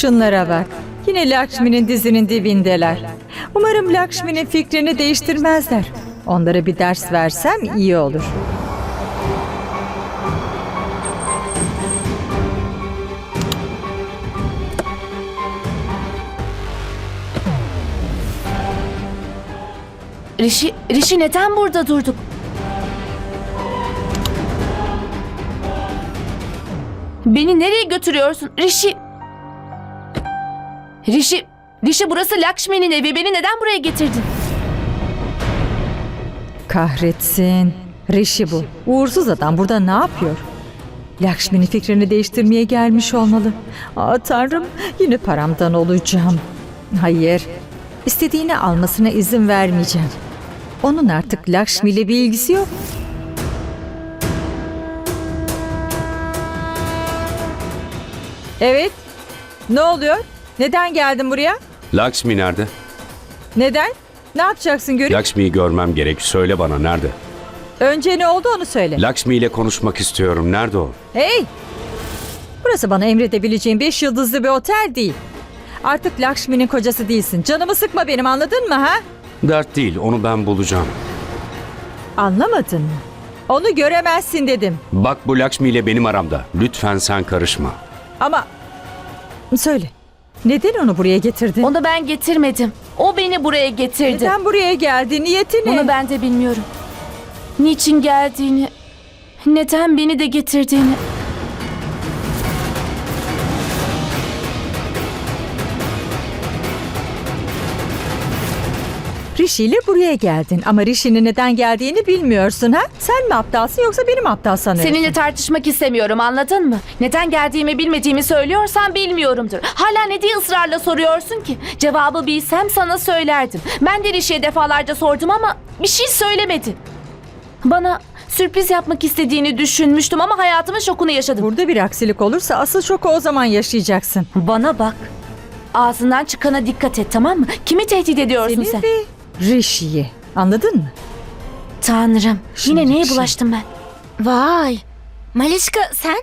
Şunlara bak. Yine Lakshmi'nin dizinin dibindeler. Umarım Lakshmi'nin fikrini değiştirmezler. Onlara bir ders versem iyi olur. Rişi, Rişi neden burada durduk? Beni nereye götürüyorsun? Rişi... Rişi... Rişi burası Lakshmi'nin evi. Beni neden buraya getirdin? Kahretsin. Rishi bu. Uğursuz adam burada ne yapıyor? Lakshmi'nin fikrini değiştirmeye gelmiş olmalı. Aa tanrım yine paramdan olacağım. Hayır. İstediğini almasına izin vermeyeceğim. Onun artık Lakshmi ile bir ilgisi yok. Evet. Ne oluyor? Neden geldin buraya? Lakshmi nerede? Neden? Ne yapacaksın göreyim? Lakshmi'yi görmem gerek. Söyle bana nerede? Önce ne oldu onu söyle. Lakshmi ile konuşmak istiyorum. Nerede o? Hey! Burası bana emredebileceğin beş yıldızlı bir otel değil. Artık Lakshmi'nin kocası değilsin. Canımı sıkma benim anladın mı ha? Dert değil. Onu ben bulacağım. Anlamadın mı? Onu göremezsin dedim. Bak bu Lakshmi ile benim aramda. Lütfen sen karışma. Ama söyle. Neden onu buraya getirdin? Onu ben getirmedim. O beni buraya getirdi. Neden buraya geldi? Niyeti ne? Bunu ben de bilmiyorum. Niçin geldiğini, neden beni de getirdiğini. Rishi ile buraya geldin ama Rishi'nin neden geldiğini bilmiyorsun ha? Sen mi aptalsın yoksa benim aptal sanıyorsun? Seninle tartışmak istemiyorum anladın mı? Neden geldiğimi bilmediğimi söylüyorsan bilmiyorumdur. Hala ne diye ısrarla soruyorsun ki? Cevabı bilsem sana söylerdim. Ben de Rişi'ye defalarca sordum ama bir şey söylemedi. Bana sürpriz yapmak istediğini düşünmüştüm ama hayatımın şokunu yaşadım. Burada bir aksilik olursa asıl şoku o zaman yaşayacaksın. Bana bak. Ağzından çıkana dikkat et tamam mı? Kimi tehdit ediyorsun Seni sen? ve Rishi'yi. Anladın mı? Tanrım. Şimdi Yine neye şey- bulaştım ben? Vay. Malişka sen?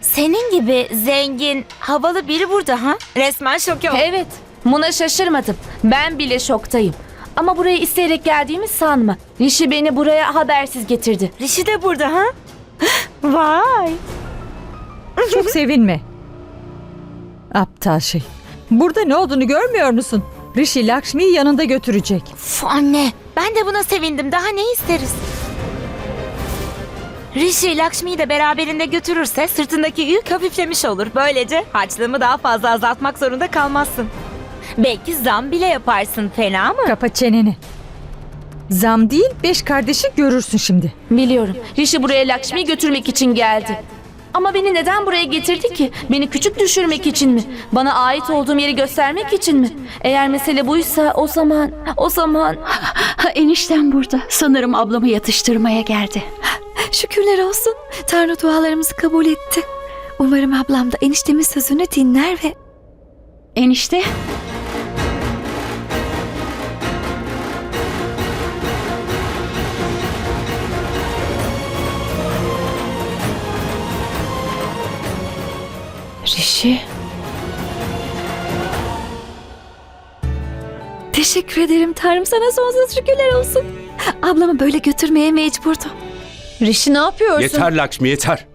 Senin gibi zengin, havalı biri burada ha? Resmen şok oldum. Evet. Buna şaşırmadım. Ben bile şoktayım. Ama buraya isteyerek geldiğimi sanma. Rişi beni buraya habersiz getirdi. Rişi de burada ha? Vay. Çok sevinme. Aptal şey. Burada ne olduğunu görmüyor musun? Rishi Lakshmi'yi yanında götürecek. Uf anne, ben de buna sevindim. Daha ne isteriz? Rishi Lakshmi'yi de beraberinde götürürse sırtındaki yük hafiflemiş olur. Böylece harçlığımı daha fazla azaltmak zorunda kalmazsın. Belki zam bile yaparsın. Fena mı? Kapa çeneni. Zam değil beş kardeşi görürsün şimdi. Biliyorum. Rişi buraya Lakshmi'yi götürmek için geldi. Ama beni neden buraya getirdi ki? Beni küçük düşürmek için mi? Bana ait olduğum yeri göstermek için mi? Eğer mesele buysa o zaman, o zaman... Ha, eniştem burada. Sanırım ablamı yatıştırmaya geldi. Şükürler olsun. Tanrı dualarımızı kabul etti. Umarım ablam da eniştemin sözünü dinler ve... Enişte? Teşekkür ederim Tanrım sana sonsuz şükürler olsun. Ablamı böyle götürmeye mecburdu. Rişi ne yapıyorsun? Yeter Lakshmi yeter.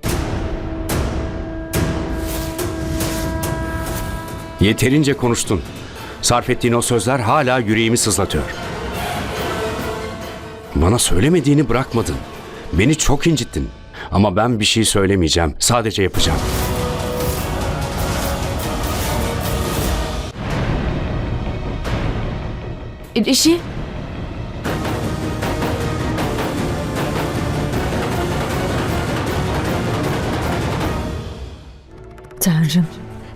Yeterince konuştun. Sarf ettiğin o sözler hala yüreğimi sızlatıyor. Bana söylemediğini bırakmadın. Beni çok incittin. Ama ben bir şey söylemeyeceğim. Sadece yapacağım. Rişi, Tanrım.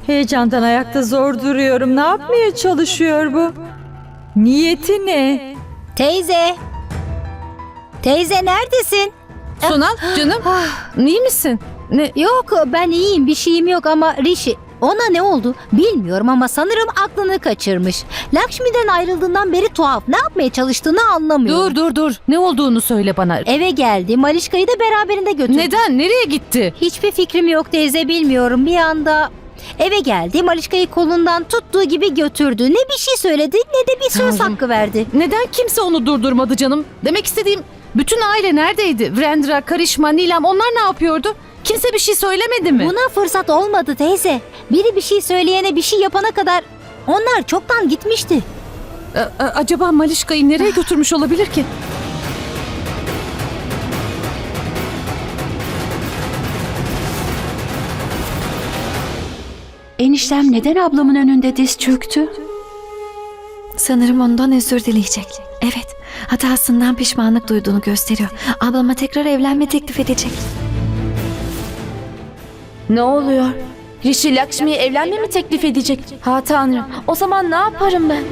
Heyecandan ayakta zor duruyorum. Ne yapmaya çalışıyor bu? Niyeti ne? Teyze. Teyze neredesin? Sunal canım iyi misin? Ne? Yok ben iyiyim bir şeyim yok ama Rishi ona ne oldu bilmiyorum ama sanırım aklını kaçırmış. Lakshmi'den ayrıldığından beri tuhaf ne yapmaya çalıştığını anlamıyorum. Dur dur dur ne olduğunu söyle bana. Eve geldi Malişka'yı da beraberinde götürdü. Neden nereye gitti? Hiçbir fikrim yok teyze bilmiyorum bir anda Eve geldi, Malişka'yı kolundan tuttuğu gibi götürdü. Ne bir şey söyledi ne de bir söz Tanrım. hakkı verdi. Neden kimse onu durdurmadı canım? Demek istediğim bütün aile neredeydi? Vrendra, Karişma, Nilam onlar ne yapıyordu? Kimse bir şey söylemedi mi? Buna fırsat olmadı teyze. Biri bir şey söyleyene bir şey yapana kadar onlar çoktan gitmişti. A- a- acaba Malişka'yı nereye götürmüş olabilir ki? Eniştem neden ablamın önünde diz çöktü? Sanırım ondan özür dileyecek. Evet, hatasından pişmanlık duyduğunu gösteriyor. Ablama tekrar evlenme teklif edecek. Ne oluyor? Rishi Lakshmi'ye evlenme mi teklif edecek? Ha tanrım. O zaman ne yaparım ben?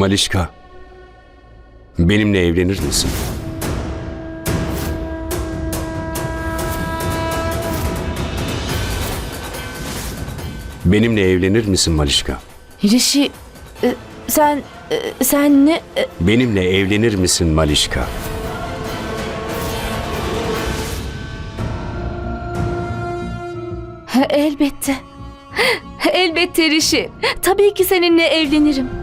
Malişka, benimle evlenir misin? Benimle evlenir misin Malişka? Rishi e, sen e, sen ne e, Benimle evlenir misin Malişka? elbette. Elbette Rishi. Tabii ki seninle evlenirim.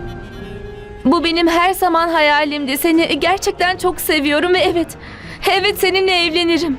Bu benim her zaman hayalimdi. Seni gerçekten çok seviyorum ve evet. Evet seninle evlenirim.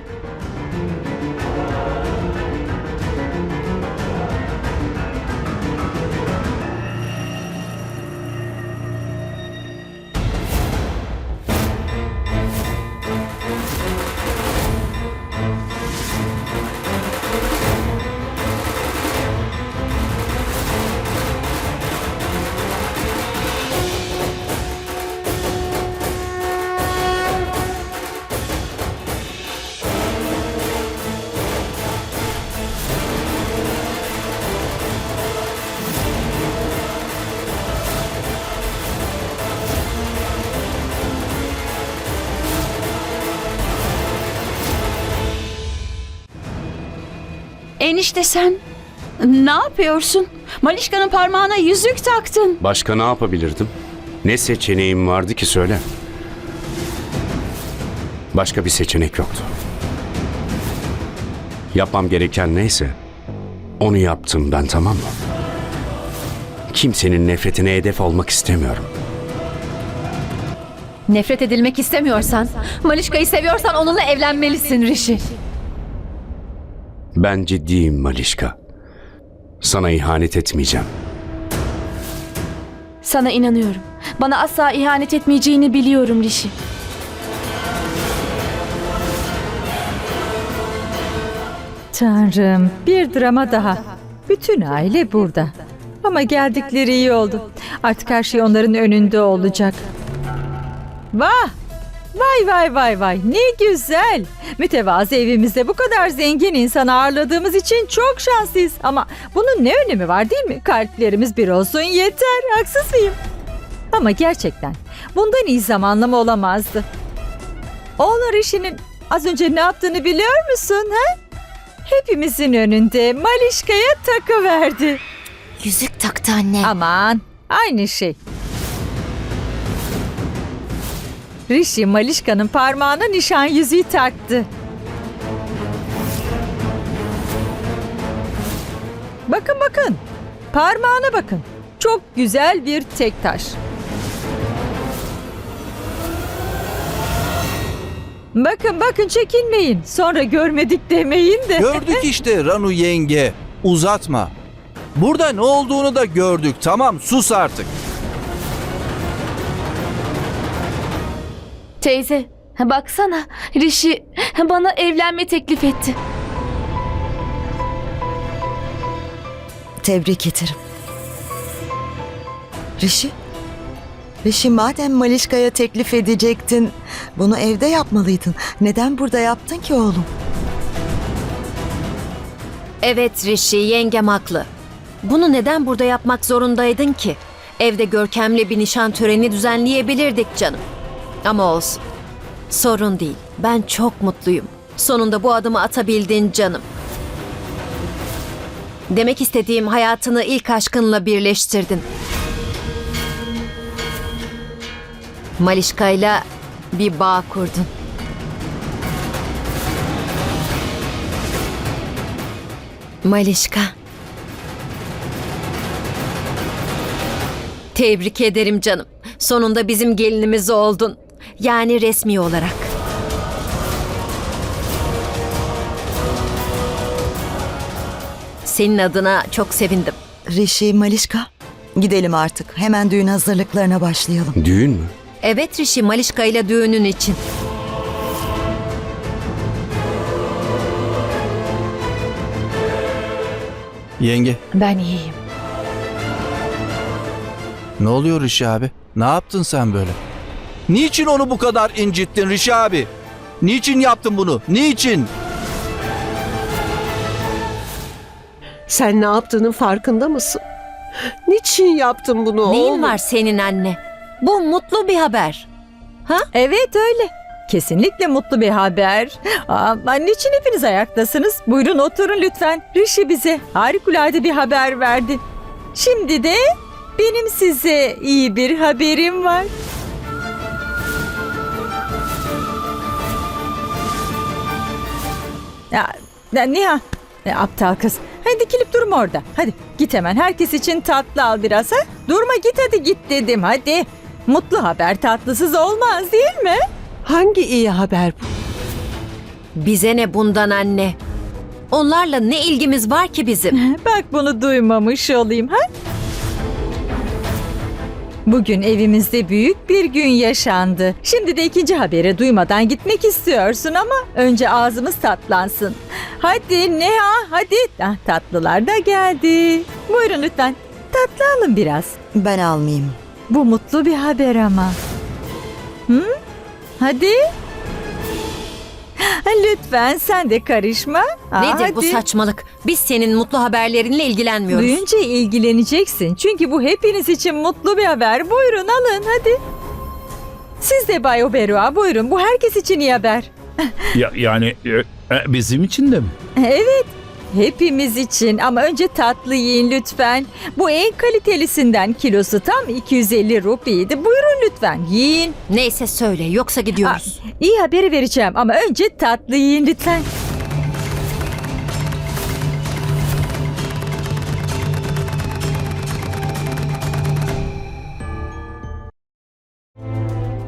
Enişte sen ne yapıyorsun? Malişka'nın parmağına yüzük taktın. Başka ne yapabilirdim? Ne seçeneğim vardı ki söyle. Başka bir seçenek yoktu. Yapmam gereken neyse onu yaptım ben tamam mı? Kimsenin nefretine hedef olmak istemiyorum. Nefret edilmek istemiyorsan, Malişka'yı seviyorsan onunla evlenmelisin Rishi. Ben ciddiyim Malişka. Sana ihanet etmeyeceğim. Sana inanıyorum. Bana asla ihanet etmeyeceğini biliyorum Rishi. Tanrım, bir drama daha. Bütün aile burada. Ama geldikleri iyi oldu. Artık her şey onların önünde olacak. Vah! Vay vay vay vay ne güzel. Mütevazı evimizde bu kadar zengin insan ağırladığımız için çok şanslıyız. Ama bunun ne önemi var değil mi? Kalplerimiz bir olsun yeter. Haksız mıyım? Ama gerçekten bundan iyi zamanlama olamazdı. Oğlan işinin az önce ne yaptığını biliyor musun ha? Hepimizin önünde Malişka'ya takı verdi. Yüzük taktı anne. Aman aynı şey. Rishi Malişka'nın parmağına nişan yüzüğü taktı. Bakın bakın. Parmağına bakın. Çok güzel bir tek taş. Bakın bakın çekinmeyin. Sonra görmedik demeyin de. Gördük işte Ranu yenge. Uzatma. Burada ne olduğunu da gördük. Tamam sus artık. Teyze, baksana. Rishi bana evlenme teklif etti. Tebrik ederim. Rişi? Rişi madem Malişka'ya teklif edecektin, bunu evde yapmalıydın. Neden burada yaptın ki oğlum? Evet Rişi, yengem haklı. Bunu neden burada yapmak zorundaydın ki? Evde görkemli bir nişan töreni düzenleyebilirdik canım. Ama olsun. Sorun değil. Ben çok mutluyum. Sonunda bu adımı atabildin canım. Demek istediğim hayatını ilk aşkınla birleştirdin. Malişka'yla bir bağ kurdun. Malişka. Tebrik ederim canım. Sonunda bizim gelinimiz oldun. Yani resmi olarak. Senin adına çok sevindim. Rishi, Malişka. Gidelim artık. Hemen düğün hazırlıklarına başlayalım. Düğün mü? Evet Rişi Malişka ile düğünün için. Yenge Ben iyiyim. ne oluyor Rişi abi? Ne yaptın sen böyle? Niçin onu bu kadar incittin Rişi abi? Niçin yaptın bunu? Niçin? Sen ne yaptığının farkında mısın? Niçin yaptın bunu Neyin oğlum? var senin anne? Bu mutlu bir haber. Evet öyle. Kesinlikle mutlu bir haber. Aa, niçin hepiniz ayaktasınız? Buyurun oturun lütfen. Rishi bize harikulade bir haber verdi. Şimdi de benim size iyi bir haberim var. Ya, ya Niha, e, aptal kız. Hadi dikilip durma orada. Hadi git hemen herkes için tatlı al biraz ha. Durma git hadi git dedim hadi. Mutlu haber tatlısız olmaz değil mi? Hangi iyi haber bu? Bize ne bundan anne? Onlarla ne ilgimiz var ki bizim? Bak bunu duymamış olayım ha? Bugün evimizde büyük bir gün yaşandı. Şimdi de ikinci haberi duymadan gitmek istiyorsun ama önce ağzımız tatlansın. Hadi Neha hadi. Ah, tatlılar da geldi. Buyurun lütfen. Tatlı alın biraz. Ben almayayım. Bu mutlu bir haber ama. Hı? Hadi. Lütfen sen de karışma. Aa, Nedir bu hadi. saçmalık? Biz senin mutlu haberlerinle ilgilenmiyoruz. Duyunca ilgileneceksin. Çünkü bu hepiniz için mutlu bir haber. Buyurun alın hadi. Siz de Bay Oberua buyurun. Bu herkes için iyi haber. Ya, yani e, e, bizim için de mi? Evet. Hepimiz için ama önce tatlı yiyin lütfen. Bu en kalitelisinden kilosu tam 250 rupiydi. Buyurun lütfen yiyin. Neyse söyle yoksa gidiyoruz. İyi haberi vereceğim ama önce tatlı yiyin lütfen.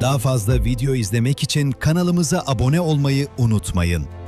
Daha fazla video izlemek için kanalımıza abone olmayı unutmayın.